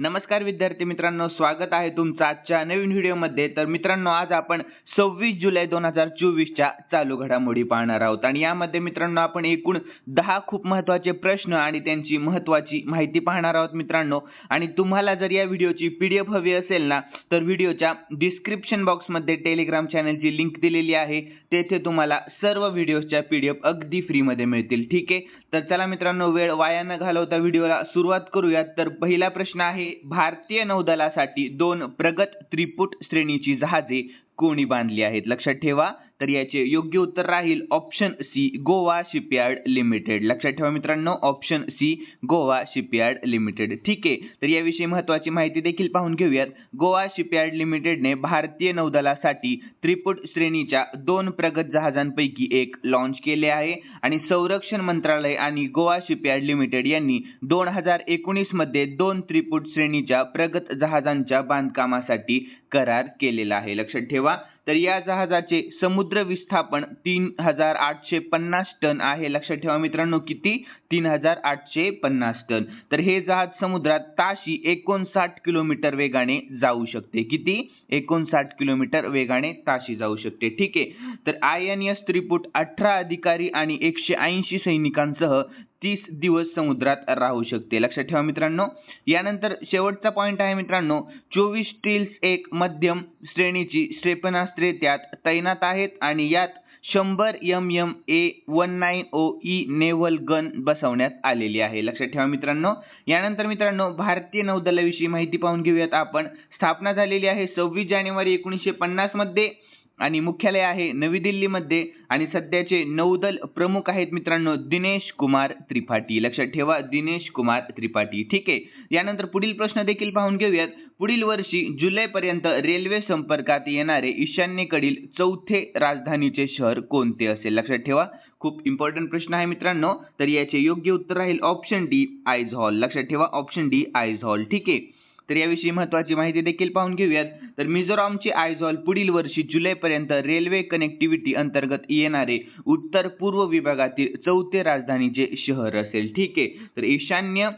नमस्कार विद्यार्थी मित्रांनो स्वागत आहे तुमचं आजच्या नवीन व्हिडिओमध्ये. तर मित्रांनो आज आपण सव्वीस जुलै दोन हजार चोवीसच्या चालू घडामोडी पाहणार आहोत. आणि यामध्ये मित्रांनो आपण एकूण दहा खूप महत्त्वाचे प्रश्न आणि त्यांची महत्त्वाची माहिती पाहणार आहोत मित्रांनो. आणि तुम्हाला जर या व्हिडिओची पी डी एफ हवी असेल ना तर व्हिडिओच्या डिस्क्रिप्शन बॉक्समध्ये टेलिग्राम चॅनलची लिंक दिलेली आहे. तेथे तुम्हाला सर्व व्हिडिओच्या पी डी एफ अगदी फ्रीमध्ये मिळतील. ठीक आहे? तर चला मित्रांनो वेळ वाया न घालवता व्हिडिओला सुरुवात करूयात. तर पहिला प्रश्न आहे भारतीय नौदलासाठी दोन प्रगत त्रिपुट श्रेणीची जहाजे कोणी बांधली आहेत? लक्षात ठेवा. तर याचे योग्य उत्तर राहील option C Goa shipyard limited लक्षात ठेवा मित्रांनो option C Goa shipyard limited ठीक आहे तर याविषयी महत्त्वाची माहिती देखील पाहून घेऊयात. गोवा शिपयार्ड लिमिटेडने भारतीय नौदलासाठी त्रिपुट श्रेणीच्या दोन प्रगत जहाजांपैकी एक लॉन्च केले आहे. आणि संरक्षण मंत्रालय आणि गोवा शिपयार्ड लिमिटेड यांनी दोन हजार एकोणीसमध्ये दोन त्रिपुट श्रेणीच्या प्रगत जहाजांच्या बांधकामासाठी करार केलेला आहे. लक्षात ठेवा तर या जहाजाचे समुद्र विस्थापन तीन हजार आठशे पन्नास टन आहे. लक्षात ठेवा मित्रांनो किती? तीन हजार आठशे पन्नास टन. तर हे जहाज समुद्रात ताशी एकोणसाठ किलोमीटर वेगाने जाऊ शकते. किती? एकोणसाठ किलोमीटर वेगाने ताशी जाऊ शकते. ठीक आहे. तर आय एन एस त्रिपुट अठरा अधिकारी आणि एकशे ऐंशी सैनिकांसह तीस दिवस समुद्रात राहू शकते. लक्षात ठेवा मित्रांनो. यानंतर शेवटचा पॉईंट आहे मित्रांनो. चोवीस स्टील्स एक मध्यम श्रेणीची क्षेपणास्त्रे त्यात तैनात आहेत आणि यात शंभर M M A one nine O E naval gun बसवण्यात आलेली आहे. लक्षात ठेवा मित्रांनो. यानंतर मित्रांनो भारतीय नौदलाविषयी माहिती पाहून घेऊयात आपण. स्थापना झालेली आहे सव्वीस जानेवारी एकोणीसशे पन्नासमध्ये. आणि मुख्यालय आहे नवी दिल्लीमध्ये. आणि सध्याचे नौदल प्रमुख आहेत मित्रांनो दिनेश कुमार त्रिपाठी. लक्षात ठेवा दिनेश कुमार त्रिपाठी. ठीक आहे. यानंतर पुढील प्रश्न देखील पाहून घेऊयात. पुढील वर्षी जुलैपर्यंत रेल्वे संपर्कात येणारे ईशान्येकडील चौथे राजधानीचे शहर कोणते असेल? लक्षात ठेवा. खूप इम्पॉर्टंट प्रश्न आहे मित्रांनो. तर याचे योग्य उत्तर राहील ऑप्शन डी आयझ हॉल लक्षात ठेवा ऑप्शन डी आयझ हॉल ठीक आहे. तर याविषयी महत्त्वाची माहिती देखील पाहून घेऊयात. तर मिझोरामची आयझॉल पुढील वर्षी जुलैपर्यंत रेल्वे कनेक्टिव्हिटी अंतर्गत येणारे उत्तर पूर्व विभागातील चौथे राजधानीचे शहर असेल. ठीक आहे. तर ईशान्य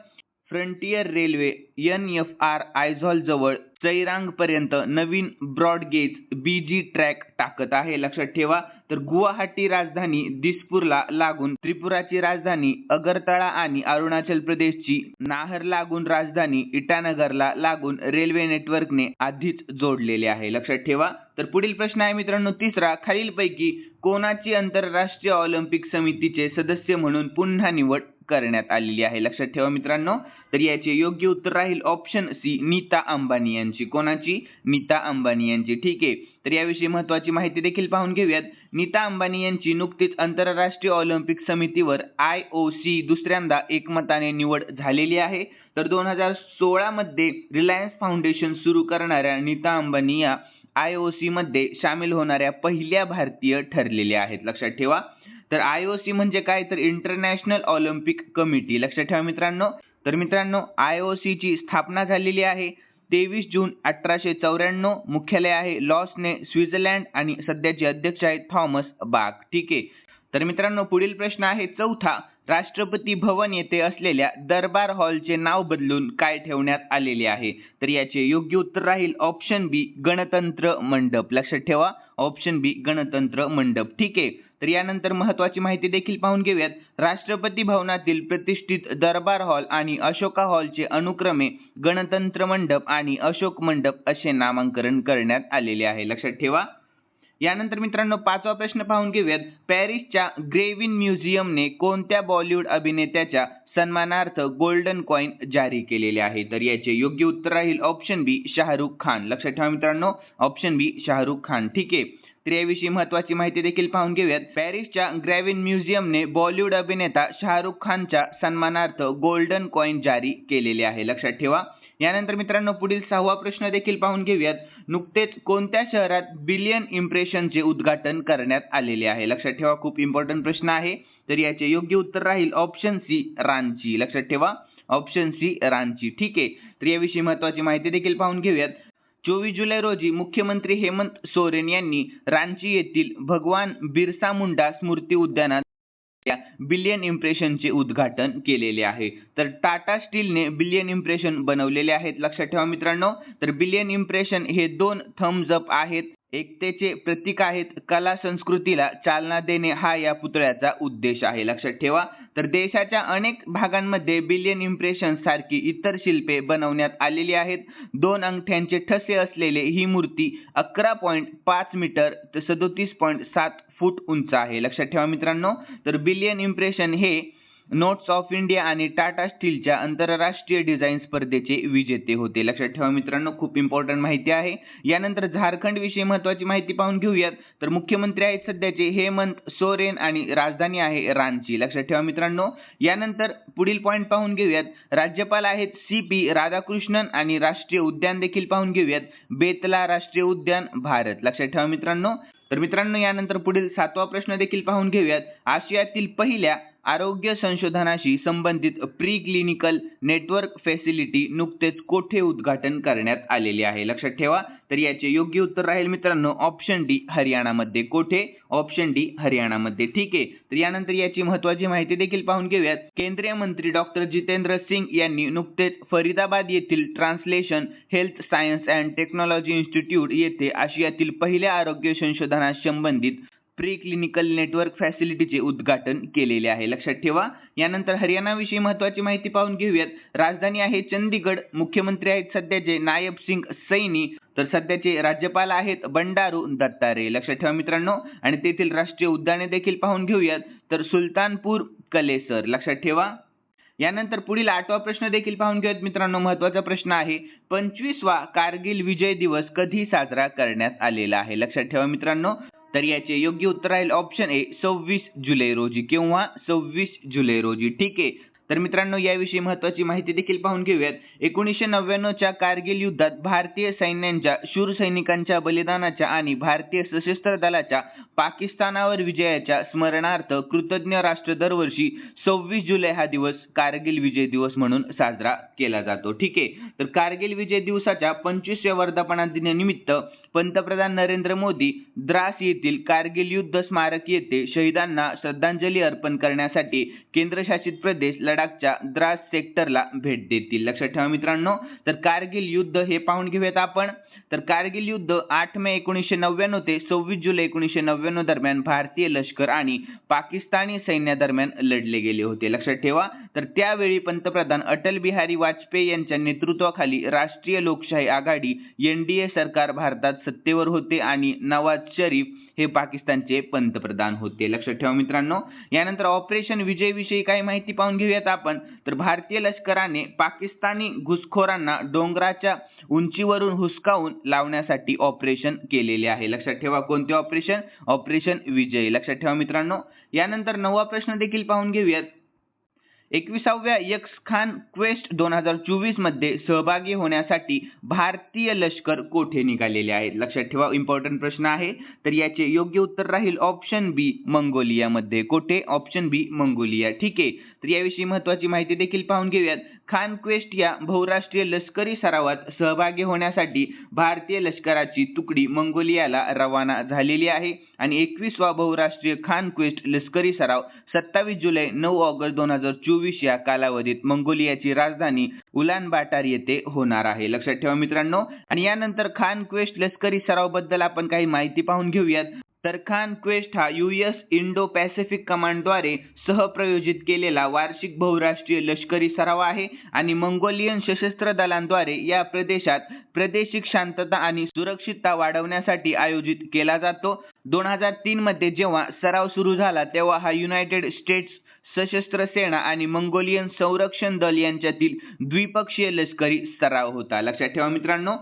frontier railway N F R Aizawl जवळ पर्यंत नवीन ब्रॉडगेज बी जी ट्रॅक टाकत आहे. लक्षात ठेवा तर गुवाहाटी राजधानी दिसपूरला लागून त्रिपुराची राजधानी अगरतळा आणि अरुणाचल प्रदेशची नाहर लागून राजधानी इटानगरला लागून रेल्वे नेटवर्कने आधीच जोडलेले आहे. लक्षात ठेवा. तर पुढील प्रश्न आहे मित्रांनो तिसरा खालीलपैकी कोणाची आंतरराष्ट्रीय ऑलिम्पिक समितीचे सदस्य म्हणून पुन्हा निवड करण्यात आलेली आहे. लक्षात ठेवा मित्रांनो तर याचे योग्य उत्तर राहील ऑप्शन सी नीता अंबानी यांची. कोणाची? नीता अंबानी यांची. ठीक आहे. तर याविषयी महत्वाची माहिती देखील पाहून घेऊयात. नीता अंबानी यांची नुकतीच आंतरराष्ट्रीय ऑलिम्पिक समितीवर आय ओ सी दुसऱ्यांदा एकमताने निवड झालेली आहे. तर दोन हजार सोळामध्ये रिलायन्स फाउंडेशन सुरू करणाऱ्या नीता अंबानी या आय ओ सीमध्ये सामील होणाऱ्या पहिल्या भारतीय ठरलेल्या आहेत. लक्षात ठेवा. तर आय ओ सी म्हणजे काय? तर इंटरनॅशनल ऑलिम्पिक कमिटी लक्षात ठेवा मित्रांनो. तर मित्रांनो आय ओ सीची स्थापना झालेली आहे तेवीस जून अठराशे चौऱ्याण्णव. मुख्यालय आहे लॉसने स्वित्झर्लंड आणि सध्याचे अध्यक्ष आहेत थॉमस बाग ठीक आहे. तर मित्रांनो पुढील प्रश्न आहे. चौथा राष्ट्रपती भवन येथे असलेल्या दरबार हॉलचे नाव बदलून काय ठेवण्यात आलेले आहे? तर याचे योग्य उत्तर राहील ऑप्शन बी गणतंत्र मंडप. लक्षात ठेवा ऑप्शन बी गणतंत्र मंडप. ठीक आहे. तर यानंतर महत्वाची माहिती देखील पाहून घेऊयात. राष्ट्रपती भवनातील प्रतिष्ठित दरबार हॉल आणि अशोका हॉलचे अनुक्रमे गणतंत्र मंडप आणि अशोक मंडप असे नामांकरण करण्यात आलेले आहे. लक्षात ठेवा. यानंतर मित्रांनो पाचवा प्रश्न पाहून घेऊयात. पॅरिसच्या ग्रेविन म्युझियमने कोणत्या बॉलिवूड अभिनेत्याच्या सन्मानार्थ गोल्डन कॉईन जारी केलेले आहे? तर याचे योग्य उत्तर राहील ऑप्शन बी शाहरुख खान. लक्षात ठेवा मित्रांनो ऑप्शन बी शाहरुख खान. ठीक आहे. तर याविषयी महत्वाची माहिती देखील पाहून घेऊयात. पॅरिसच्या ग्रॅव्हिन म्युझियमने बॉलिवूड अभिनेता शाहरुख खानच्या सन्मानार्थ गोल्डन कॉईन जारी केलेले आहे. लक्षात ठेवा. यानंतर मित्रांनो पुढील सहावा प्रश्न देखील पाहून घेऊयात. नुकतेच कोणत्या शहरात बिलियन इम्प्रेशनचे उद्घाटन करण्यात आलेले आहे? लक्षात ठेवा खूप इम्पॉर्टंट प्रश्न आहे. तर याचे योग्य उत्तर राहील ऑप्शन सी रांची. लक्षात ठेवा ऑप्शन सी रांची. ठीक आहे. तर याविषयी महत्वाची माहिती देखील पाहून घेऊयात. चोवीस जुलै रोजी मुख्यमंत्री हेमंत सोरेन यांनी रांची येथील भगवान बिरसा मुंडा स्मृती उद्यानात बिलियन इम्प्रेशनचे उद्घाटन केलेले आहे. तर टाटा स्टीलने बिलियन इम्प्रेशन बनवलेले आहेत. लक्षात ठेवा मित्रांनो तर बिलियन इम्प्रेशन हे दोन थम्स अप आहेत. एकतेचे प्रतीक आहेत. कला संस्कृतीला चालना देणे हा या पुतळ्याचा उद्देश आहे. लक्षात ठेवा. तर देशाच्या अनेक भागांमध्ये बिलियन इम्प्रेशन सारखी इतर शिल्पे बनवण्यात आलेली आहेत. दोन अंगठ्यांचे ठसे असलेले ही मूर्ती अकरा पॉईंट पाच मीटर सदोतीस पॉईंट सात फूट उंच आहे. लक्षात ठेवा मित्रांनो. तर बिलियन इम्प्रेशन हे नोट्स ऑफ इंडिया आणि टाटा स्टीलच्या आंतरराष्ट्रीय डिझाईन स्पर्धेचे विजेते होते. लक्षात ठेवा मित्रांनो खूप इम्पॉर्टंट माहिती आहे. यानंतर झारखंड विषयी महत्वाची माहिती पाहून घेऊयात. तर मुख्यमंत्री आहेत सध्याचे हेमंत सोरेन आणि राजधानी आहे रांची. लक्षात ठेवा मित्रांनो. यानंतर पुढील पॉईंट पाहून घेऊयात. राज्यपाल आहेत सी पी राधाकृष्णन आणि राष्ट्रीय उद्यान देखील पाहून घेऊयात. बेतला राष्ट्रीय उद्यान भारत. लक्षात ठेवा मित्रांनो. तर मित्रांनो यानंतर पुढील सातवा प्रश्न देखील पाहून घेऊयात. आशियातील पहिल्या आरोग्य संशोधनाशी संबंधित प्री क्लिनिकल नेटवर्क फॅसिलिटी नुकतेच कोठे उद्घाटन करण्यात आलेले आहे? लक्षात ठेवा. तर याचे योग्य उत्तर राहील मित्रांनो ऑप्शन डी हरियाणामध्ये कोठे? ऑप्शन डी हरियाणामध्ये. ठीक आहे. तर यानंतर याची महत्वाची माहिती देखील पाहून घेऊयात. केंद्रीय मंत्री डॉक्टर जितेंद्र सिंग यांनी नुकतेच फरीदाबाद येथील translation health science and technology institute येथे आशियातील पहिल्या आरोग्य संशोधनास संबंधित प्री क्लिनिकल नेटवर्क फॅसिलिटीचे उद्घाटन केलेले आहे. लक्षात ठेवा. यानंतर हरियाणाविषयी महत्वाची माहिती पाहून घेऊयात. राजधानी आहे चंदीगड. मुख्यमंत्री आहेत सध्याचे नायब सिंग सैनी. तर सध्याचे राज्यपाल आहेत बंडारू दत्तारे. लक्षात ठेवा मित्रांनो. आणि तेथील राष्ट्रीय उद्याने देखील पाहून घेऊयात. तर सुलतानपूर कलेसर लक्षात ठेवा. यानंतर पुढील आठवा प्रश्न देखील पाहून घेऊयात मित्रांनो. महत्त्वाचा प्रश्न आहे. पंचवीसवा कारगिल विजय दिवस कधी साजरा करण्यात आलेला आहे? लक्षात ठेवा मित्रांनो. तर याचे योग्य उत्तर राहील ऑप्शन ए सव्वीस जुलै रोजी किंवा सव्वीस जुलै रोजी. ठीक आहे. तर मित्रांनो याविषयी महत्वाची माहिती देखील पाहून घेऊयात. एकोणीसशे नव्याण्णवच्या कारगिल युद्धात भारतीय सैन्यांच्या शूर सैनिकांच्या बलिदानाच्या आणि भारतीय सशस्त्र दलाच्या पाकिस्तानावर विजयाच्या स्मरणार्थ कृतज्ञ राष्ट्र दरवर्षी सव्वीस जुलै हा दिवस कारगिल विजय दिवस म्हणून साजरा केला जातो. ठीक आहे. तर कारगिल विजय दिवसाच्या पंचवीसव्या वर्धापना दिनानिमित्त पंतप्रधान नरेंद्र मोदी द्रास येथील कारगिल युद्ध स्मारक येथे शहीदांना श्रद्धांजली अर्पण करण्यासाठी केंद्रशासित प्रदेश लडाखच्या द्रास सेक्टरला भेट देतील. लक्षात ठेवा मित्रांनो तर कारगिल युद्ध हे पाहून घेऊयात आपण. तर कारगिल युद्ध आठ मे एकोणीसशे नव्याण्णव ते सव्वीस जुलै एकोणीसशे नव्याण्णव दरम्यान भारतीय लष्कर आणि पाकिस्तानी सैन्यादरम्यान लढले गेले होते. लक्षात ठेवा तर त्यावेळी पंतप्रधान अटल बिहारी वाजपेयी यांच्या नेतृत्वाखाली राष्ट्रीय लोकशाही आघाडी एनडीए सरकार भारतात सत्तेवर होते आणि नवाज शरीफ हे पाकिस्तानचे पंतप्रधान होते. लक्षात ठेवा मित्रांनो यानंतर ऑपरेशन विजय विषयी काही माहिती पाहून घेऊयात आपण. तर भारतीय लष्कराने पाकिस्तानी घुसखोरांना डोंगराच्या उंचीवरून हुसकावून लावण्यासाठी ऑपरेशन केलेले आहे. लक्षात ठेवा कोणते ऑपरेशन ऑपरेशन विजय. लक्षात ठेवा मित्रांनो. यानंतर नववा प्रश्न देखील पाहून घेऊयात. एकविसाव्या यक्स खान क्वेस्ट दोन हजार चोवीसमध्ये सहभागी होण्यासाठी भारतीय लष्कर कोठे निघालेले आहेत? लक्षात ठेवा इम्पॉर्टंट प्रश्न आहे. तर याचे योग्य उत्तर राहील ऑप्शन बी मंगोलियामध्ये. कोठे? Option B Mongolia. ठीक आहे. तर याविषयी महत्वाची माहिती देखील पाहून घेऊयात. खान क्वेस्ट या बहुराष्ट्रीय लष्करी सरावात सहभागी होण्यासाठी भारतीय लष्कराची तुकडी मंगोलियाला रवाना झालेली आहे. आणि एकवीसवा बहुराष्ट्रीय खान क्वेस्ट लष्करी सराव सत्तावीस जुलै नऊ ऑगस्ट दोन हजार चोवीस या कालावधीत मंगोलियाची राजधानी उलान बाटार येथे होणार आहे. लक्षात ठेवा मित्रांनो. आणि यानंतर खान क्वेस्ट लष्करी सरावबद्दल आपण काही माहिती पाहून घेऊयात. तरखान क्वेस्ट हा यू एस इंडो पॅसिफिक कमांडद्वारे सहप्रयोजित केलेला वार्षिक बहुराष्ट्रीय लष्करी सराव आहे आणि मंगोलियन सशस्त्र दलांद्वारे या प्रदेशात प्रादेशिक शांतता आणि सुरक्षितता वाढवण्यासाठी आयोजित केला जातो. दोन हजार तीन मध्ये जेव्हा सराव सुरू झाला तेव्हा हा युनायटेड स्टेट्स सशस्त्र सेना आणि मंगोलियन संरक्षण दल यांच्यातील द्विपक्षीय लष्करी सराव होता. लक्षात ठेवा मित्रांनो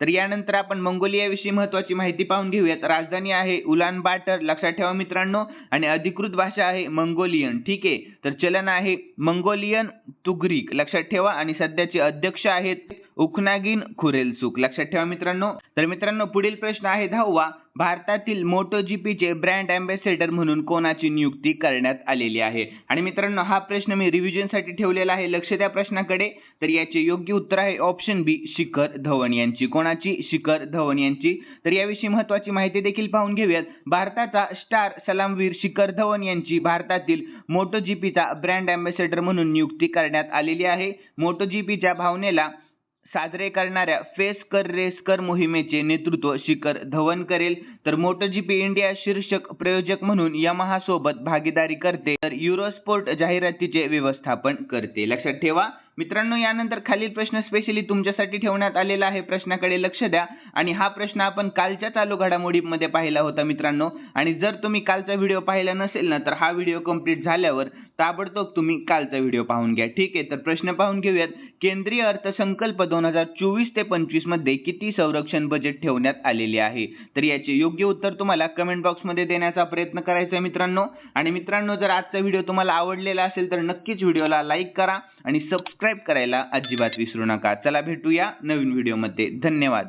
तर यानंतर आपण मंगोलियाविषयी महत्वाची माहिती पाहून घेऊयात. राजधानी आहे उलान बाटर. लक्षात ठेवा मित्रांनो. आणि अधिकृत भाषा आहे मंगोलियन. ठीक आहे? तर चलन आहे मंगोलियन तुग्रीक. लक्षात ठेवा. आणि सध्याचे अध्यक्ष आहेत उखनागिन खुरेल सुख लक्षात ठेवा मित्रांनो. तर मित्रांनो पुढील प्रश्न आहे दहावा. भारतातील मोटो जीपीचे ब्रँड अँबॅसेडर म्हणून कोणाची नियुक्ती करण्यात आलेली आहे? आणि मित्रांनो हा प्रश्न मी रिव्हिजनसाठी ठेवलेला आहे. लक्ष द्या प्रश्नाकडे. तर याचे योग्य उत्तर आहे ऑप्शन बी शिखर धवन यांची. कोणाची? शिखर धवन यांची. तर याविषयी महत्वाची माहिती देखील पाहून घेऊयात. भारताचा स्टार सलामवीर शिखर धवन यांची भारतातील मोटो जीपीचा ब्रँड अँबॅसेडर म्हणून नियुक्ती करण्यात आलेली आहे. मोटो जीपीच्या भावनेला साजरे करणाऱ्या फेस कर रेस कर मोहिमेचे नेतृत्व शिखर धवन करेल. तर मोटोजीपी इंडिया शीर्षक प्रयोजक म्हणून यमाहा सोबत भागीदारी करते. तर युरोस्पोर्ट जाहिरातीचे व्यवस्थापन करते. लक्षात ठेवा मित्रांनो यानंतर खालील प्रश्न स्पेशली तुमच्यासाठी ठेवण्यात आलेला आहे. प्रश्नाकडे लक्ष द्या. आणि हा प्रश्न आपण कालच्या चालू घडामोडीमध्ये पाहिला होता मित्रांनो. आणि जर तुम्ही कालचा व्हिडिओ पाहिला नसेल ना तर हा व्हिडिओ कंप्लीट झाल्यावर ताबडतोब तुम्ही कालचा व्हिडिओ पाहून घ्या. ठीक आहे? तर प्रश्न पाहून घेऊयात. केंद्रीय अर्थसंकल्प दोन हजार चोवीस ते पंचवीसमध्ये किती संरक्षण बजेट ठेवण्यात आलेले आहे? तर याचे योग्य उत्तर तुम्हाला कमेंट बॉक्समध्ये देण्याचा प्रयत्न करायचा आहे मित्रांनो. आणि मित्रांनो जर आजचा व्हिडिओ तुम्हाला आवडलेला असेल तर नक्कीच व्हिडिओला लाईक करा. आणि सबस्क्राईब करायला अजिबात विसरू नका. चला भेटूया नवीन व्हिडिओमध्ये धन्यवाद.